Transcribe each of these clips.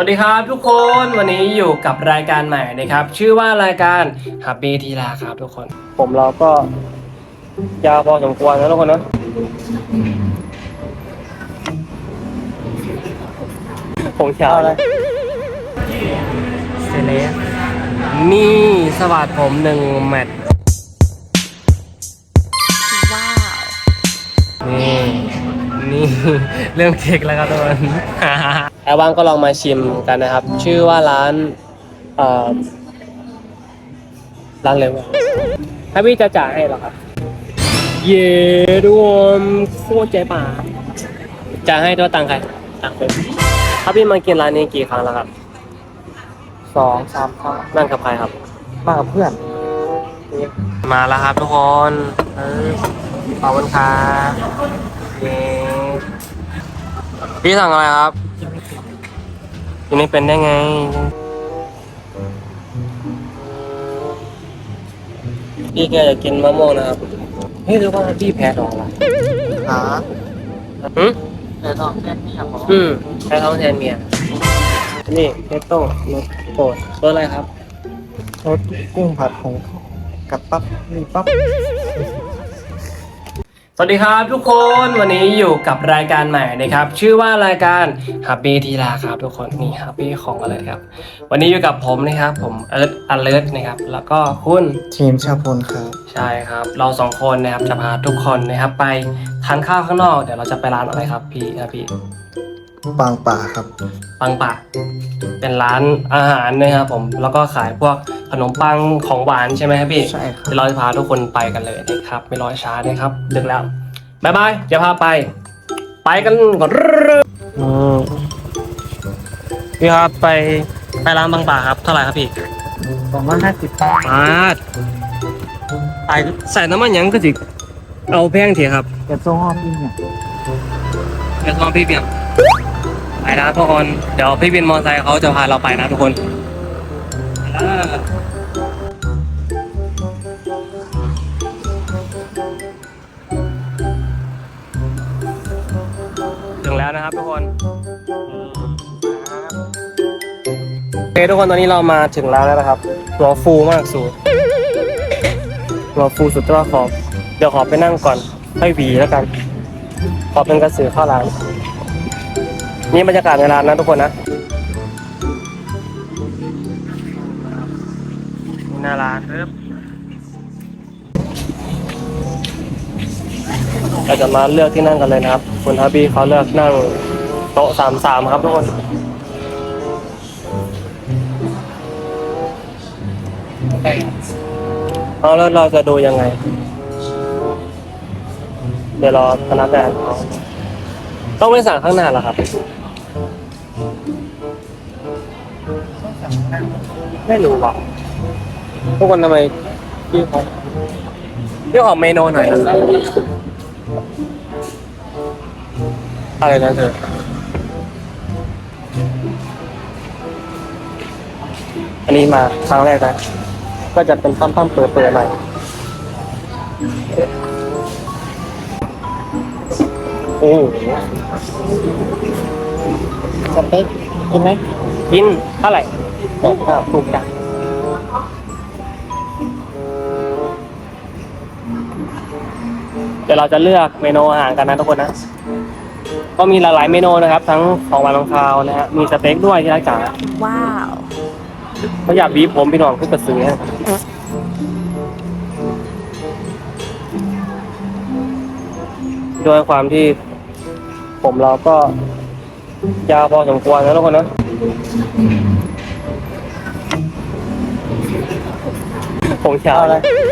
สวัสดีครับทุกคนวันนี้อยู่กับรายการใหม่นะครับ ชื่อว่ารายการฮับบี้ทีลาครับทุกคน ผมเราก็ยาวพอสมควรนะทุกคนนะผมเช้าเลยเสร็จแล้วนี่สวัสดผมหนึ่งแมตช์ว้าว นี่ นี่ เรื่องเค้กแล้วครับทุกคน แอร์ว่างก็ลองมาชิมกันนะครับ ชื่อว่าร้านเอ่อร้านอะไรวะถ้าพี่จะจ่ายให้เหรอครับ เย่รวมโคตรใจป่าจ่ายให้ด้วยตังค์ใครตังค์เป็นถ้าพี่มากินร้านนี้กี่ครั้งแล้วครับสองสามครั้งนั่งกับใครครับ มากับเพื่อน มาแล้วครับทุกคนเออขอบคุณครับเย้พี่สั่งอะไรครับ ยังไม่เป็นได้ไง พี่แกอยากกินมะม่วงนะครับเฮ้ยหรือว่าพี่แพ้ท้องละหาหืมแต่ตอนแรกนี่อยากบอกอืมแพ้ท้องแทนเมียนี่เอสโต้รสโปรดรสอะไรครับรสกุ้งผัดผงกับปั๊บมีปั๊บ สวัสดีครับทุกคนวันนี้อยู่กับรายการใหม่นะครับ ชื่อว่ารายการ Happy ทีลาครับทุกคนนี่ Happy ของอะไรครับ วันนี้อยู่กับผมนะครับ ผมเอิร์ธอเลิร์นะครับ แล้วก็คุณทีมชาพลครับใช่ครับ เราสองคนนะครับจะพาทุกคนนะครับไปทานข้าวข้างนอกเดี๋ยวเราจะไปร้านอะไรครับพี่ครับพี่ บางป่าครับ ปังปะเป็นร้านอาหารนะครับผม แล้วก็ขายพวกขนมปังของหวานใช่ไหมครับพี่ใช่ครับ เดี๋ยวเราจะพาทุกคนไปกันเลยนะครับ ไม่รอช้านะครับดึกแล้วบายบายจะพาไป ไปกันก่อนอืมพี่ครับไปไปร้านบางป่าครับเท่าไหร่ครับพี่สองร้อยห้าสิบมาไปใส่น้ำมันหยังก็จิเอาแพงเถอะครับเก็บโซ่ห้องพี่เนี่ยเดี๋ยวลองพี่เปลี่ยน ไปนะทุกคน เดี๋ยวพี่วินมอเตอร์ไซค์เขาจะพาเราไปนะทุกคนถึงแล้วนะครับทุกคนโอเคทุกคนตอนนี้เรามาถึงแล้วแล้วนะครับหัวฟูมากสูดหัวฟูสุดต่ว่าขอบ เดี๋ยวขอไปนั่งก่อนให้หวีแล้วกัน ขอเป็นกระสือเข้าร้าน นี่บรรยากาศในร้านนะทุกคนนะนี่หน้าร้านครับเราจะมาเลือกที่นั่งกันเลยนะครับคุณฮับบี้เขาเลือกนั่งโต๊ะสามสามครับทุกคนเอาแล้วเราจะดูยังไง เดี๋ยวรอพนักงานเขาต้องไปสั่งข้างหน้าเหรอครับ ไม่รู้ว่ะทุกคนทำไมพี่เขาพี่ขอเมนูหน่อยนะอะไรนะเธออันนี้มาครั้งแรกนะ ก็จะเป็นปั้มๆเปิดๆหน่อยโอ้สเต็กกินไหมกินเท่าไหร่ กว่าถูกจังเดี๋ยวเราจะเลือกเมนูอาหารกันนะทุกคนนะ ก็มีหลายๆเมนูนะครับ ทั้งของหวานของคาวนะฮะ มีสเต็กด้วยที่ร้านกาว้าวเขาอยากบีบผมพี่น้องขึ้นกระสือนะด้วยความที่ผมเราก็ยาวพอสมควรนะทุกคนนะ ผมเช้าเอะไรเลย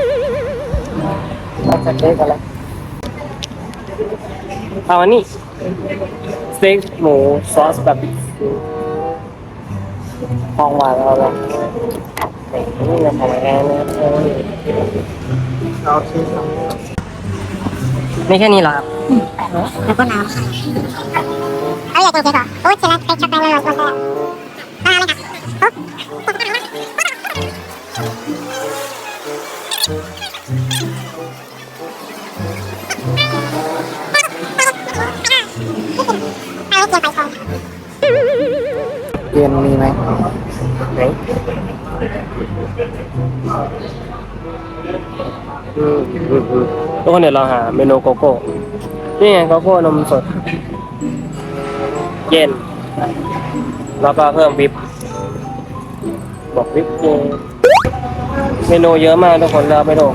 เอาสเต็กอะไรเอาอันนี้สเต็กหมูซอสบาร์บีคิวของหวานเอาอะไรนี่เป็นของแอนนะเอาชีสนี่แค่นี้หรอครับแล้วก็น้ำค่ะเอาอยากกินเค้กเหรอโอ้ยเสร็จแล้วไปช็อปไปเลยวันแรก เอาเกี๊ยวไปก่อนทเย็นมีไหมไหนอืมอืมอืมทุกคนเดี๋ยวเราหาเมนูโกโก้ นี่ไงโกโก้นมสด เย็น แล้วก็เพิ่มวิปบอกวิปเย็น เมนูเยอะมากทุกคนแล้วไม่ถูก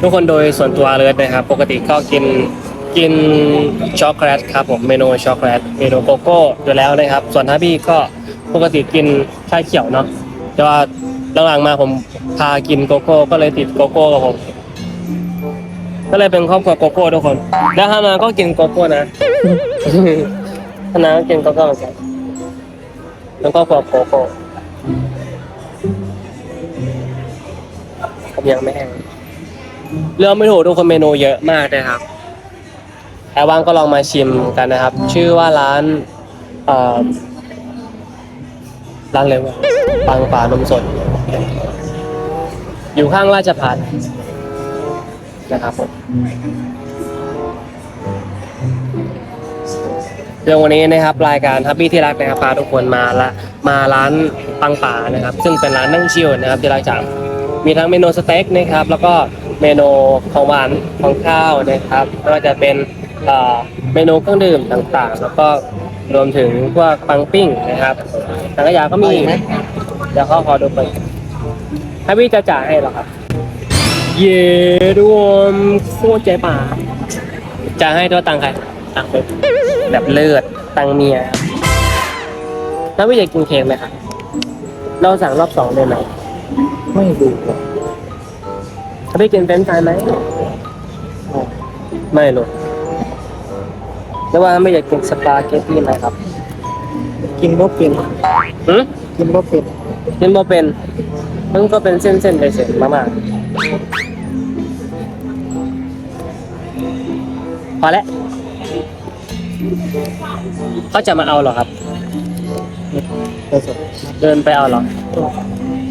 ทุกคนโดยส่วนตัวเลยนะครับ ปกติก็กินกินช็อกโกแลตครับผมเมนูช็อกโกแลตเมนูโกโก้อยู่แล้วนะครับ ส่วนถ้าพี่ก็ปกติกินชาเขียวเนาะแต่ว่าหลังๆมาผมพากินโกโก้ก็เลยติดโกโก้กับผมก็เลยเป็นครอบครัวโกโก้ทุกคน แล้วฮานาก็กินโกโก้นะฮานาก็กินโกโก้เหมือนกันเป็นครอบครัวโกโก้ ยังไม่แห้งเรื่องไม่ถูกทุกคนเมนูเยอะมากเลยครับแต่ว่างก็ลองมาชิมกันนะครับ ชื่อว่าร้านเอ่อร้านอะไรวะปังป่านมสด อยู่ข้างราชพัฒนะครับผมเรื่องวันนี้นะครับรายการทับบี้ที่รักนะครับพาทุกคนมาละมาร้านปังป่านะครับ ซึ่งเป็นร้านนั่งชิลนะครับที่รักจาก มีทั้งเมนูสเต็กนะครับ แล้วก็เมนูของหวานของข้าวนะครับไม่ว่าจะเป็นเอ่อเมนูเครื่องดื่มต่างๆ แล้วก็รวมถึงพวกปังปิ้งนะครับสังขยาก็มีไปไหมเดี๋ยวเขาขอดูไปถ้าพี่จะจ่ายให้เหรอครับ เย่รวมโคตรใจป่าจะให้ตัวตังค์ใครตังค์ผมแบบเลือดตังค์เมียครับแล้วพี่อยากกินเค้กไหมครับเราสั่งรอบสองได้ไหม ไม่ดูหรอกถ้าพี่กินเฟรนช์ฟรายไหมไม่หรอกแล้วว่าไม่อยากกินสปาเกตตี้ไหมครับกินบ่เป็นหืมกินบ่เป็นกินบ่เป็นมันก็เป็นเส้นๆเฉยๆมากๆพอแล้วเขาจะมาเอาเหรอครับไปสดเดินไปเอาเหรอ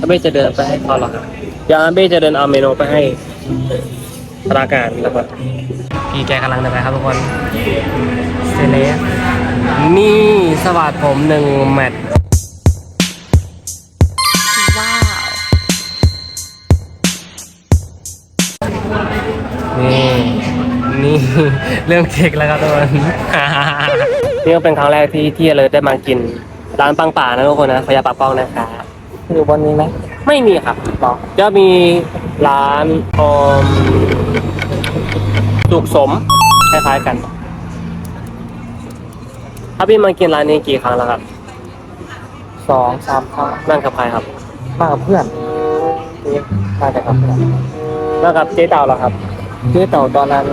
อาเบ้จะเดินไปให้เขาเหรอครับเดี๋ยวอาเบ้จะเดินเอาเมนูไปให้พนักงานแล้วก็พี่แกกำลังเดินไปครับทุกคนเซเลสนี่สวัสดผมหนึ่งแมตช์ว้าวนี่นี่เรื่องเค้กแล้วครับทุกคนนี่ก็เป็นครั้งแรกที่ที่เลยได้มากินร้านปังป่านะทุกคนนะพยาปากป้องนะครับ อยู่บนนี้ไหมไม่มีครับบอกจะมีร้านอมสุกสมคล้ายๆกันถ้าพี่มากินร้านนี้กี่ครั้งแล้วครับสองสามครั้งนั่งกับใครครับมากับเพื่อนนี่มาแต่กับเพื่อนนั่งกับเจ๊เต่าเหรอครับคือเต่าตอนนั้น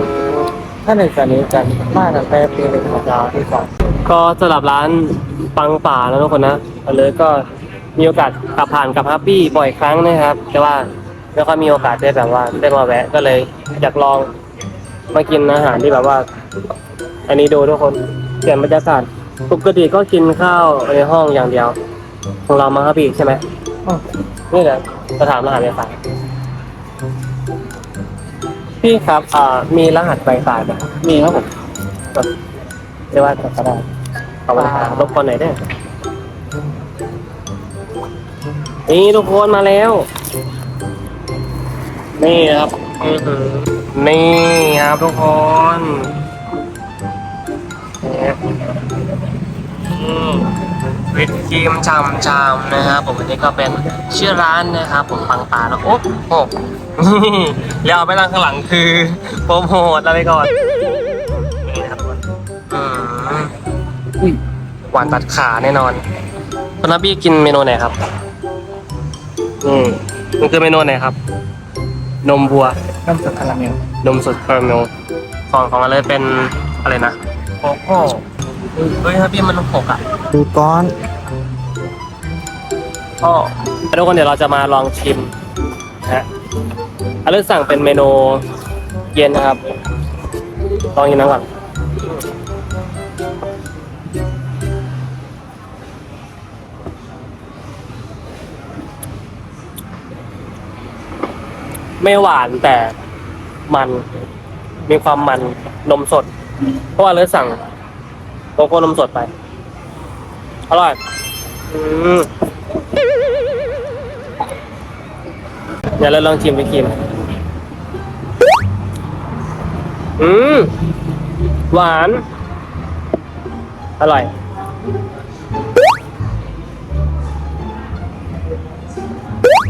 ถ้าในสนิทกันมากตั้งแต่ปีหนึ่งของเราที่สองก็สำหรับร้านปังป่านะทุกคนนะเลยก็ มีโอกาสขับผ่านกับฮับปี้บ่อยครั้งนะครับ แต่ว่าไม่ค่อยมีโอกาสได้แบบว่าได้มาแวะก็เลยอยากลองมากินอาหารที่แบบว่า อันนี้ดูทุกคนเปลี่ยนบรรยากาศปกติก็กินข้าวในห้องอย่างเดียว ของเรามาฮับปี้ใช่ไหมนี่แหละสถานอาหารในฝันพี่ครับอ่ามีรหัสไวไฟไหมมีครับผมเรียกว่าก็ได้ขอบคุณครับรบกวนหน่อยเด้ นี่ทุกคนมาแล้ว นี่ครับอื้อหือนี่ครับทุกคนนี่ครับอืมวิปครีมชำๆนะครับผมอันนี้ก็เป็นชื่อร้านนะครับผมปังป่าแล้วโอ้โหนี่แล้วเอาไปนั่งข้างหลังคือโปรโมทอะไรก่อนนี่นะครับทุกคนอืมอุ้ยหวานตัดขาแน่นอนคุณนับบี้กินเมนูไหนครับ อืมมันคือเมนูไหนครับ นมบัว น้ำสดคาราเมลนมสดคาราเมลของของอะไรเป็นอะไรนะโกโก้เฮ้ยครับพี่มันหกอะดูก้อนก็ทุกคนเดี๋ยวเราจะมาลองชิมนะฮะอันนี้สั่งเป็นเมนูเย็นนะครับ ลองกินน้ำก่อน ไม่หวานแต่มัน มีความมันนมสด เพราะว่าเลยสั่งโกโก้นมสดไป อร่อย อืมเดี๋ยวเราลองชิมไปชิมอืม หวาน อร่อย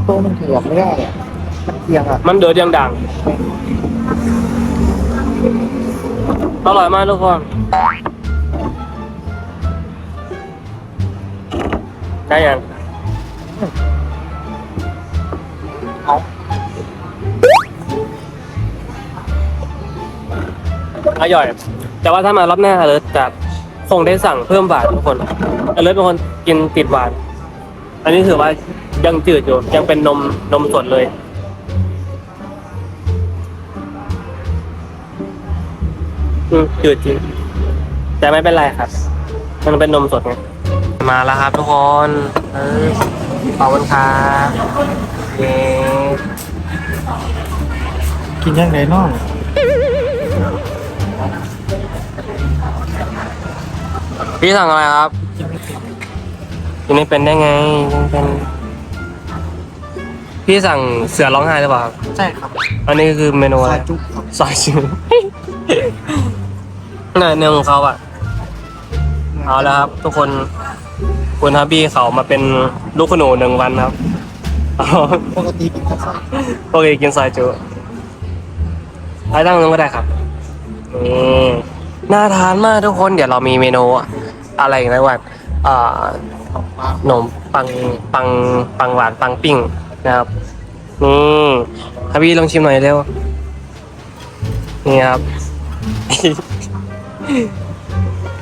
ตัวมันเถื่อนไม่ได้อะ มันเทียงอะมันเดือดยังดังอร่อยมากทุกคนได้ยังเอาอร่อย แต่ว่าถ้ามารอบหน้าเลิศจะคงได้สั่งเพิ่มหวานทุกคนอเลิศเป็นคนกินติดหวาน อันนี้ถือว่ายังจืดอยู่ยังเป็นนมนมสดเลย อืมจืดจริง แต่ไม่เป็นไรครับ มันเป็นนมสดไงมาแล้วครับทุกคนเออขอบคุณครับเย้กินยังไงน้องพี่สั่งอะไรครับกินไม่เป็นกินไม่เป็นได้ไงยังเป็น พี่สั่งเสือร้องไห้หรือเปล่าครับ ใช่ครับ อันนี้คือเมนูซอะอไรยจุ๊บครับ ซอยชิว น่าเนื้อของเขาอะเอาแล้วครับ ทุกคนคุณฮับบี้เขามาเป็นลูกขนูหนึ่งวันครับเอาปกติกินข้าวซอยโอเคกินซอยจุไปตั้งนึงก็ได้ครับนี่น่าทานมากทุกคนเดี๋ยวเรามีเมนูอะไรอีกนะว่าอ่าปลาขนมปังปังปังหวานปังปิ้งนะครับนี่ฮับบี้ลองชิมหน่อยเร็วนี่ครับ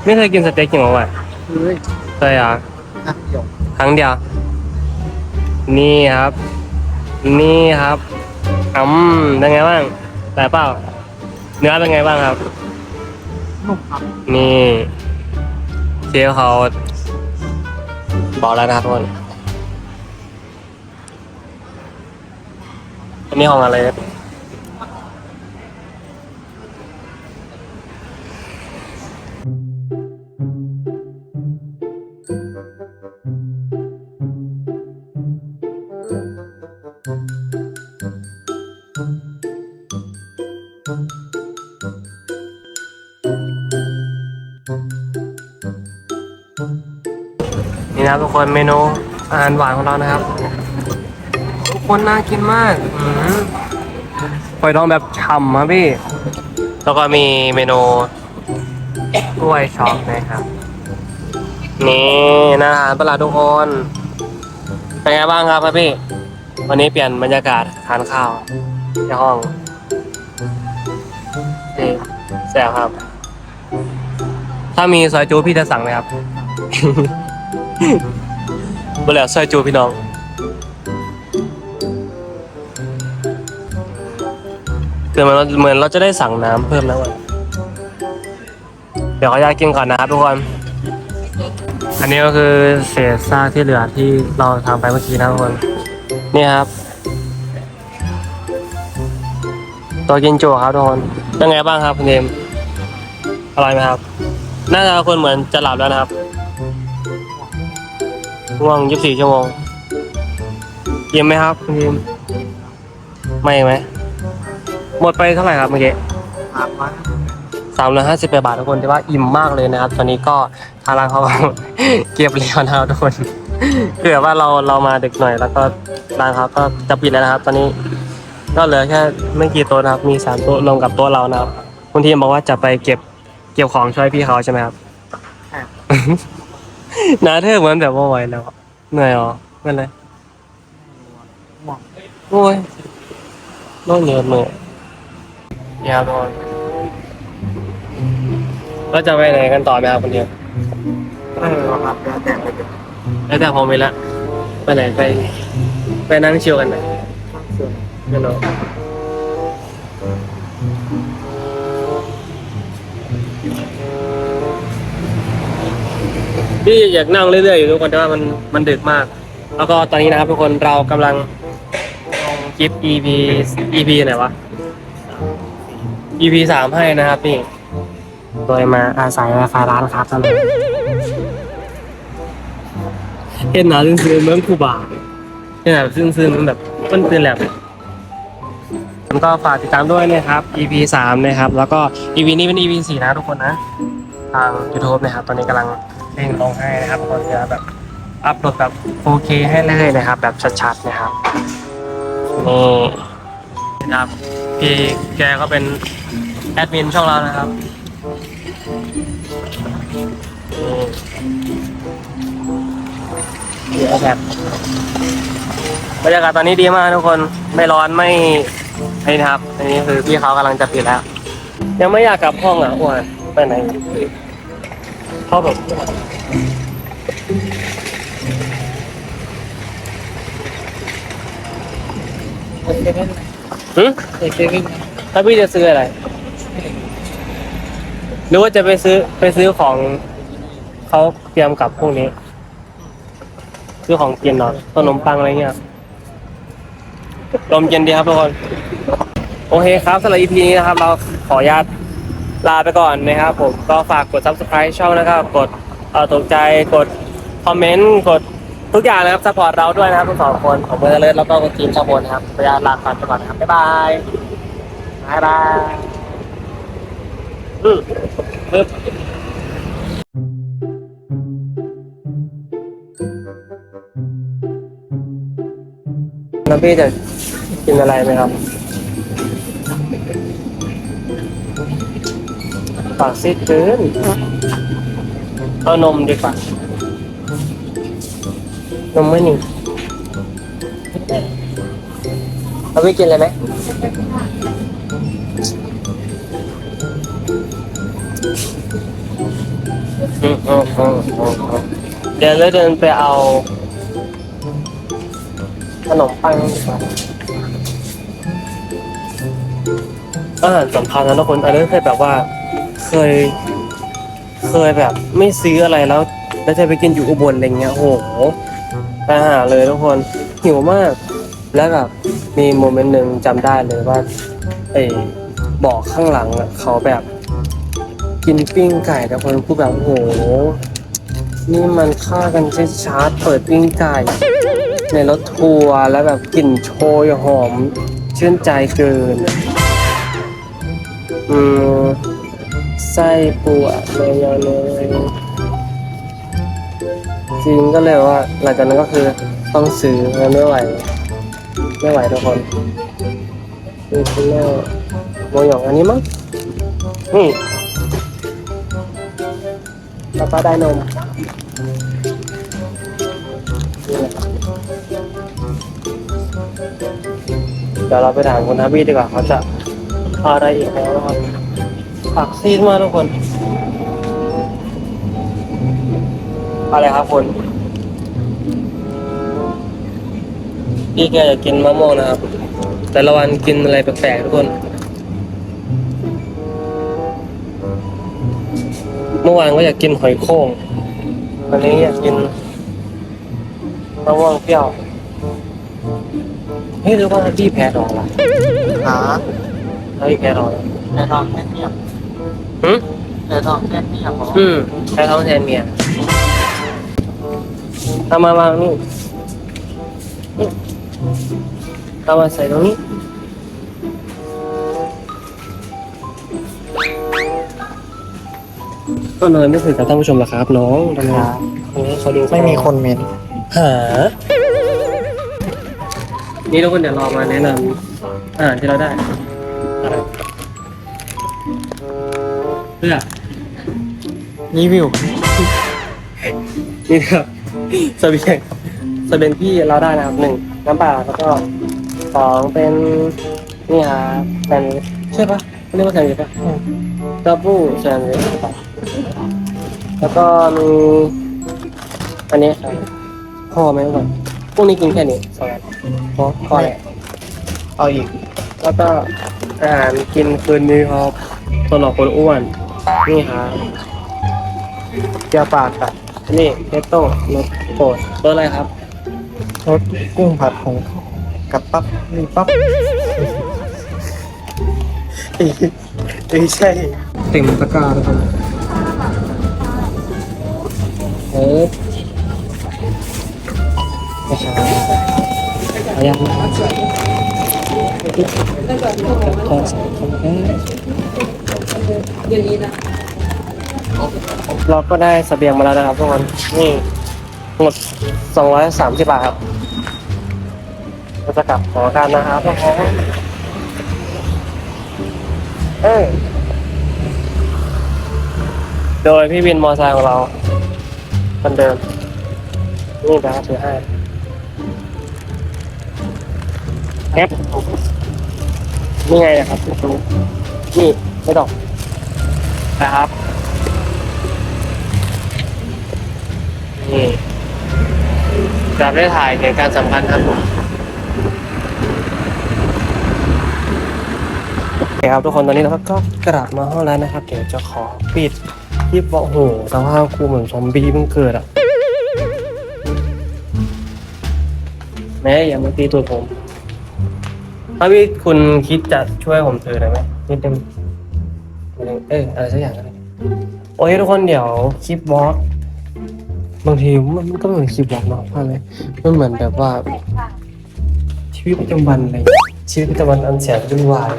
ไม่เคยกินสเต็กอย่างว่าเฮ้ยเคยเหรอะอะเดี๋ยวครั้งเดียว นี่ครับ นี่ครับอืมเป็นไงบ้างแต่เปล่า เนื้อเป็นไงบ้างครับ นุ่มครับนี่เชฟเขาบอกแล้วนะครับทุกคนอันนี้ของอะไรครับ นะครับทุกคนเมนูอาหารหวานของเรานะครับ ทุกคนน่ากินมากหอยดองแบบฉ่ำครับพี่ แล้วก็มีเมนูกล้วยช็อกนะครับ นี่น่าทานประหลาดทุกคนเป็นไงบ้างครับครับพี่ วันนี้เปลี่ยนบรรยากาศทานข้าวที่ห้องนี่แซ่บครับ ถ้ามีซอยจูพี่จะสั่งไหมครับ บลแล้วซอยจูพี่น้องคือมันเหมือนเราจะได้สั่งน้ำเพิ่มแล้วอะเดี๋ยวขออนุญาตกินก่อนนะครับทุกคน อันนี้ก็คือเศษซากที่เหลือที่เราทำไปเมื่อกี้นะทุกคน นี่ครับ ตัวกินจูครับทุกคนเป็นไงบ้างครับคุณเดมอร่อยไหมครับ น่าจะคนเหมือนจะหลับแล้วนะครับ ง่วงยี่สิบสี่ชั่วโมงเยิ้มไหมครับคุณเดมไม่ไหม หมดไปเท่าไหร่ครับเมื่อกี้ปลามสามร้อยห้าสิบาททุกคนที่ว่าอิ่มมากเลยนะครับ ตอนนี้ก็ทางร้านเขา เก็บเรียวนะครับทุกคนคือว่าเราเรามาดึกหน่อย แล้วก็ร้านเขาก็จะปิดแล้วนะครับ ตอนนี้ก็เหลือแค่ไม่กี่โต๊ะนะครับ มีสามโต๊ะรวมกับโต๊ะเรานะครับ คุณทีมบอกว่าจะไปเก็บเก็บของช่วยพี่เขาใช่ไหมครับ นาเธอเหมือนแบบว่าไหวแล้วอะเหนื่อยเหรอไม่เป็นไรโอ้ยโน่นเหนื่อยเหนื่อยยาวทุกคนแล้วจะไปไหนกันต่อไหมครับคนเดียวไม่เออครับแล้วแต่ไปเป็นแล้วแต่ผมไปละไปไหนไป ไปนั่งเชิวกันไหนส่วนไม่รู้ พี่อยากนั่งเรื่อยๆอยู่ทุกคนแต่ว่ามันมันดึกมาก แล้วก็ตอนนี้นะครับทุกคนเรากำลังคลิป EP EP ไหนวะ EP สามให้นะครับพี่โดยมาอาศัยไฟร้านครับตอนนี้เห็นหนาซื่อๆเหมือนครูบาเห็นหนาซื่อๆมันแบบมันเป็นแบบผมก็ฝากติดตามด้วยนะครับ EP สามนะครับ แล้วก็ EP นี้เป็น EP สี่นะทุกคนนะ ทาง YouTube นะครับ ตอนนี้กำลัง เร่งลงให้นะครับทุกคนจะแบบอัพโหลดแบบ 4K ให้เลยนะครับ แบบชัดๆนะครับนี่นะครับพี่แกก็เป็นแอดมินช่องเรานะครับเดี๋ยวแบบบรรยากาศตอนนี้ดีมากทุกคนไม่ร้อนไม่ไอ้นะครับอันนี้คือพี่เขากำลังจะปิดแล้ว ยังไม่อยากกลับห้องอะอ้วนไปไหน เข้าแบบเซเว่นหึเซเว่นถ้าพี่จะซื้ออะไร หรือว่าจะไปซื้อไปซื้อของเขาเตรียมกลับพรุ่งนี้ ซื้อของกินเนาะขนมปังอะไรเงี้ยลมเย็นดีครับทุกคน โอเคครับสำหรับ EP นี้นะครับ เราขออนุญาต ลาไปก่อนนะครับผมก็ฝากกด subscribe ช่องนะครับกดเอ่อตกใจกดคอมเมนต์กดทุกอย่างนะครับสปอร์ตเราด้วยนะครับทั้งสองคนของเบอร์เลิศแล้วก็ทีมชาวบนนะครับขออนุญาตลาไปก่อนนะครับ บ๊ายบายบ๊ายบายอืมปึ๊บแล้วพี่จะกินอะไรไหมครับ ปากซีดเกินเอานมดีกว่านมไม่หนึ่งเอาพี่กินอะไรไหมอืมอืมอืมอืมเดี๋ยวเราเดินไปเอา ขนมปังดีกว่าอาหารสำคัญนะทุกคนอันนี้เคยแบบว่า เคย เคยแบบไม่ซื้ออะไรแล้วแล้วจะไปกินอยู่อุบลอะไรเงี้ยโอ้โหไปหาเลยทุกคนหิวมาก แล้วแบบมีโมเมนต์หนึ่งจำได้เลยว่าไอ้บอกข้างหลังอะเขาแบบ กินปิ้งไก่แต่คนพูดแบบโอ้โห นี่มันฆ่ากันชัดๆเปิดปิ้งไก่ ในรถทัวร์แล้วแบบกลิ่นโชยหอม ชื่นใจเกิน อืม ไส้ปูอะเลยเลยจริงก็เลยว่า หลังจากนั้นก็คือต้องซื้อแล้วไม่ไหว ไม่ไหวทุกคนนี่คือแม่โมหยองอันนี้มั้งนี่แล้วก็ได้นมนี่แหละเดี๋ยวเราไปถามคุณทับบี้ดีกว่าเขาจะอาอะไรอีกแล้วนะครับ ปากซีดมากทุกคน อะไรครับคุณพี่แกอยากกินมะม่วงนะครับ แต่ละวันกินอะไรแปลกๆทุกคน เมื่อวานก็อยากกินหอยโข่งวันนี้อยากกินมะม่วงเปรี้ยวเฮ้ยหรือว่าพี่แพ้ท้องละหาถ้าพี่แพ้ท้องละแต่ทองแค่เนียบ หืมแต่ทองแค่เนียบหรออืมแพ้ท้องแทนเมียเอามาวางนี่นี่เอามาใส่ตรงนี้ ก็เลยไม่คุยกับท่านผู้ชมหรอกครับ น้องทำไมทำไมเขาดูไม่มีคนเมนหา นี่ทุกคนเดี๋ยวเรามาแนะนำอาหารที่เราได้ เพื่อรีวิวนี่นะครับเสบียงเสบียงที่เราได้นะครับหนึ่งน้ำเปล่าแล้วก็สองเป็นนี่ครับแซนด์วิชใช่ปะเรียกว่าแซนด์วิชปะดับเบิลแซนด์วิชครับแล้วก็มีอันนี้ครับพอไหมก่อนพรุ่งนี้กินแค่นี้สองอันพอพอแหละเอาอีก แล้วก็อาหารกินคืนนี้ครับตัวหลอกคนอ้วน นี่ครับเจียวปากกับนี่เนตโต้รสโปรดรสอะไรครับรสกุ้งผัดของกับปั๊บมีปั๊บไม่ใช่เต็มตะกร้าแล้วครับเออนะครับเอายังขอส องคนแรกเราก็ได้สเสบียงมาแล้วนะครับทุกคนนี่หมดสองร้อยสามสิบบาทครับเราจะกลับหอกันนะครับทุกคนเอ้โดยพี่วินมอไซค์ของเราคนเดิมนี่นะครับถือให้แอปนี่ไงนะครับนี่ไม่ดอก นะครับนี่จะได้ถ่ายเหตุการณ์สำคัญครับผมโอเคครับทุกคนตอนนี้เราก็กลับมาห้องแล้วนะครับ เดี๋ยวจะขอปิดคลิปบอกโอ้โหสภาพครูเหมือนซอมบี้เพิ่งเกิดอะแม่อย่ามาตีตัวผมถ้าพี่คุณคิดจะช่วยผมถือได้ไหมนิดนึง เอออะไรสักอย่างก็ได้โอเคทุกคนเดี๋ยวคลิปบล็อกบางทีมันก็เหมือนคลิปบล็อกเนาะเพราะอะไมันเหมือนแบบว่า ชีวิตประจำวันอะไรชีวิตประจำวันอันแสนวุ่นวาย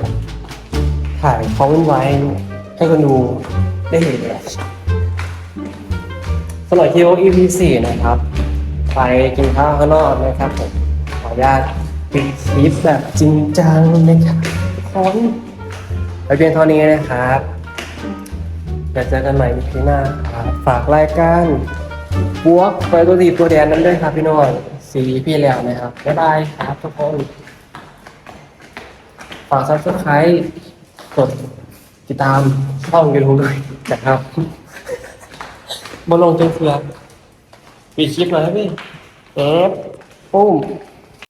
ถ่ายของวุ่นวายให้คนดูได้เห็นเลยสำหรับคลิป EP สี่นะครับ ไปกินข้าวข้างนอกนะครับผมขออนุญาตปิดคลิปแบบจริงจังนะครับทุกคนไปเพียงเท่านี้นะครับ เดี๋ยวเจอกันใหม่ในคลิปหน้าครับฝากรายการบวกไปตัวดีตัวแดนนั้นด้วยครับพี่น้องสีพี่แล้วนะครับบ๊ายบายครับทุกคนฝาก subscribe กดติดตามช่องยูทูบด้วยนะครับมาลงเตือนเฟือปิดคลิปเลยพี่เอฟปุ้ม